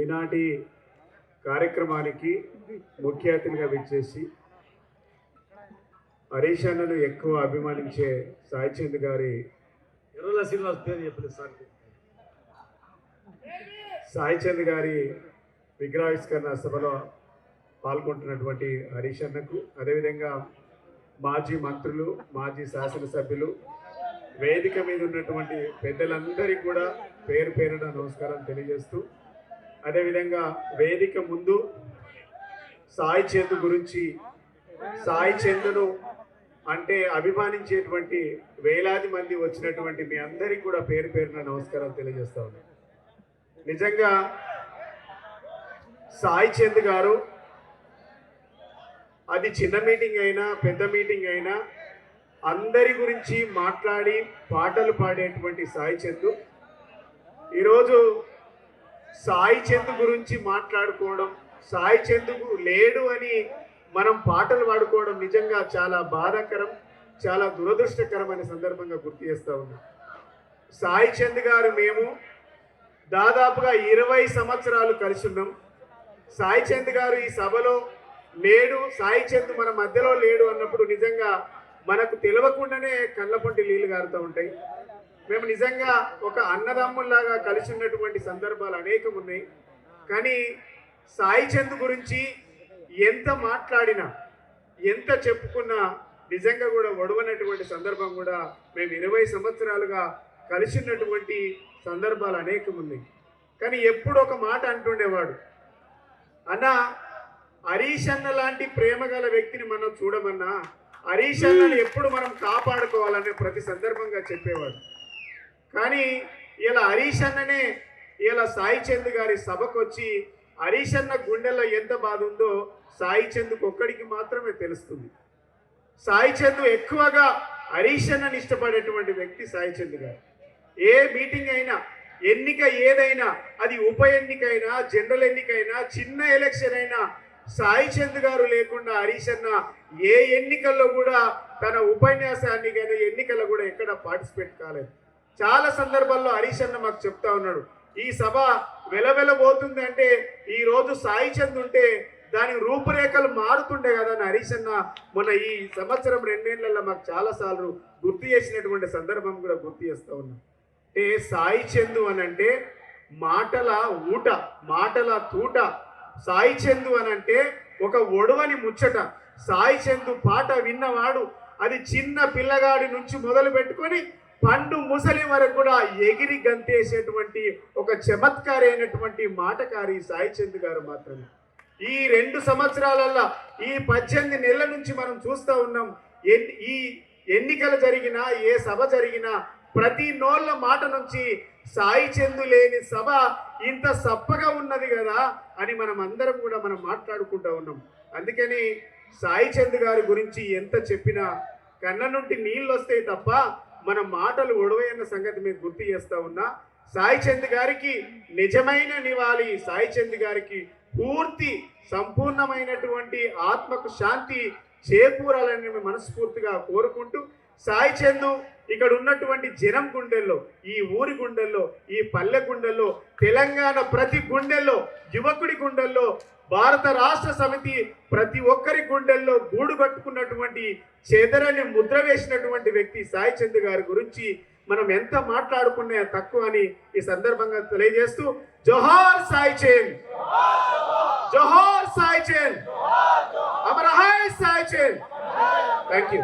ఈనాటి కార్యక్రమానికి ముఖ్య అతిథిగా విచ్చేసి హరీష్ అన్నను ఎక్కువ అభిమానించే సాయి చంద్ గారి ఎర్రల శ్రీనివాస్ పేరు చెప్పలేదు సార్. సాయి చంద్ గారి విగ్రహావిష్కరణ సభలో పాల్గొంటున్నటువంటి హరీష్ అన్నకు అదేవిధంగా మాజీ మంత్రులు మాజీ శాసనసభ్యులు వేదిక మీద ఉన్నటువంటి పెద్దలందరికీ కూడా పేరు పేరున నమస్కారం తెలియజేస్తూ అదేవిధంగా వేదిక ముందు సాయి చందు గురించి సాయి చందును అంటే అభిమానించేటువంటి వేలాది మంది వచ్చినటువంటి మీ అందరికీ కూడా పేరు పేరున నమస్కారం తెలియజేస్తా నిజంగా సాయి చంద్ గారు అది చిన్న మీటింగ్ అయినా పెద్ద మీటింగ్ అయినా అందరి గురించి మాట్లాడి పాటలు పాడేటువంటి సాయి చంద్. ఈరోజు సాయి చంద్ గురించి మాట్లాడుకోవడం సాయి చంద్కు లేడు అని మనం పాటలు పాడుకోవడం నిజంగా చాలా బాధాకరం చాలా దురదృష్టకరమైన సందర్భంగా గుర్తు చేస్తా ఉన్నాం. సాయి చంద్ గారు మేము దాదాపుగా ఇరవై సంవత్సరాలు కలిసి ఉన్నాం. సాయి చంద్ గారు ఈ సభలో లేడు సాయి చంద్ మన మధ్యలో లేడు అన్నప్పుడు నిజంగా మనకు తెలియకుండానే కళ్ళపొంటి నీళ్ళు గారుతూ ఉంటాయి. మేము నిజంగా ఒక అన్నదమ్ముల్లాగా కలిసి ఉన్నటువంటి సందర్భాలు అనేకం ఉన్నాయి. కానీ సాయి చంద్ గురించి ఎంత మాట్లాడినా ఎంత చెప్పుకున్నా నిజంగా కూడా ఒడవనటువంటి సందర్భం కూడా మేము ఇరవై సంవత్సరాలుగా కలిసి ఉన్నటువంటి సందర్భాలు అనేకం ఉన్నాయి. కానీ ఎప్పుడు ఒక మాట అంటుండేవాడు అన్న హరీష్ అన్న లాంటి ప్రేమ గల వ్యక్తిని మనం చూడమన్నా? హరీష్ అన్నని ఎప్పుడు మనం కాపాడుకోవాలనే ప్రతి సందర్భంగా చెప్పేవాడు. కానీ ఇలా హరీష్ అన్ననే ఇలా సాయి చంద్ గారి సభకు వచ్చి హరీష్ అన్న గుండెల్లో ఎంత బాధ ఉందో సాయి చంద్కు ఒక్కడికి మాత్రమే తెలుస్తుంది. సాయి చంద్ ఎక్కువగా హరీష్ అన్నని ఇష్టపడేటువంటి వ్యక్తి సాయి చంద్ గారు. ఏ మీటింగ్ అయినా ఎన్నిక ఏదైనా అది ఉప ఎన్నికైనా జనరల్ ఎన్నికైనా చిన్న ఎలక్షన్ అయినా సాయి చంద్ గారు లేకుండా హరీష్ అన్న ఏ ఎన్నికల్లో కూడా తన ఉపన్యాసాన్ని కానీ ఎన్నికల్లో కూడా ఎక్కడ పార్టిసిపేట్ కాలేదు. చాలా సందర్భాల్లో హరీష్ అన్న మాకు చెప్తా ఉన్నాడు. ఈ సభ వెలవెలబోతుంది అంటే ఈ రోజు సాయి చంద్ ఉంటే దాని రూపురేఖలు మారుతుండే కదా అని హరీష్ అన్న మొన్న ఈ సంవత్సరం రెండేళ్ళలో మాకు చాలా సార్లు గుర్తు చేసినటువంటి సందర్భం కూడా గుర్తు చేస్తా ఉన్నాం. అంటే సాయి చందు అని అంటే మాటల ఊట మాటల తూట. సాయి చందు అని అంటే ఒక ఒడవని ముచ్చట. సాయి చందు పాట విన్నవాడు అది చిన్న పిల్లగాడి నుంచి మొదలు పెట్టుకొని పండు ముసలి వరకు కూడా ఎగిరి గంతేసేటువంటి ఒక చమత్కారి అయినటువంటి మాటకారి సాయిచంద్ గారు మాత్రమే. ఈ రెండు సంవత్సరాలల్లో ఈ పద్దెనిమిది నెలల నుంచి మనం చూస్తూ ఉన్నాం ఎన్ని ఈ ఎన్నికలు జరిగినా ఏ సభ జరిగినా ప్రతి నోళ్ళ మాట నుంచి సాయి చెందు లేని సభ ఇంత సప్పగా ఉన్నది కదా అని మనం అందరం కూడా మనం మాట్లాడుకుంటూ ఉన్నాం. అందుకని సాయి చంద్ గారి గురించి ఎంత చెప్పినా కన్న నుండి నీళ్ళు వస్తాయి తప్ప మన మాటలు ఒడవయన్న సంగతి మీద గుర్తు చేస్తూ ఉన్నా. సాయి చంద్ గారికి నిజమైన నివాళి సాయి చంద్ గారికి పూర్తి సంపూర్ణమైనటువంటి ఆత్మకు శాంతి చేకూరాలని మేము మనస్ఫూర్తిగా కోరుకుంటూ సాయి చందు ఇక్కడ ఉన్నటువంటి జనం గుండెల్లో ఈ ఊరి గుండెల్లో ఈ పల్లె గుండెల్లో తెలంగాణ ప్రతి గుండెల్లో యువకుడి గుండెల్లో భారత రాష్ట్ర సమితి ప్రతి ఒక్కరి గుండెల్లో గూడు కట్టుకున్నటువంటి చెదరని ముద్ర వేసినటువంటి వ్యక్తి సాయి చంద్ గారి గురించి మనం ఎంత మాట్లాడుకున్నా తక్కువ అని ఈ సందర్భంగా తెలియజేస్తూ జోహార్ సాయి చంద్! జోహార్ సాయి చంద్! అమరహాయ్ సాయి చంద్! Thank you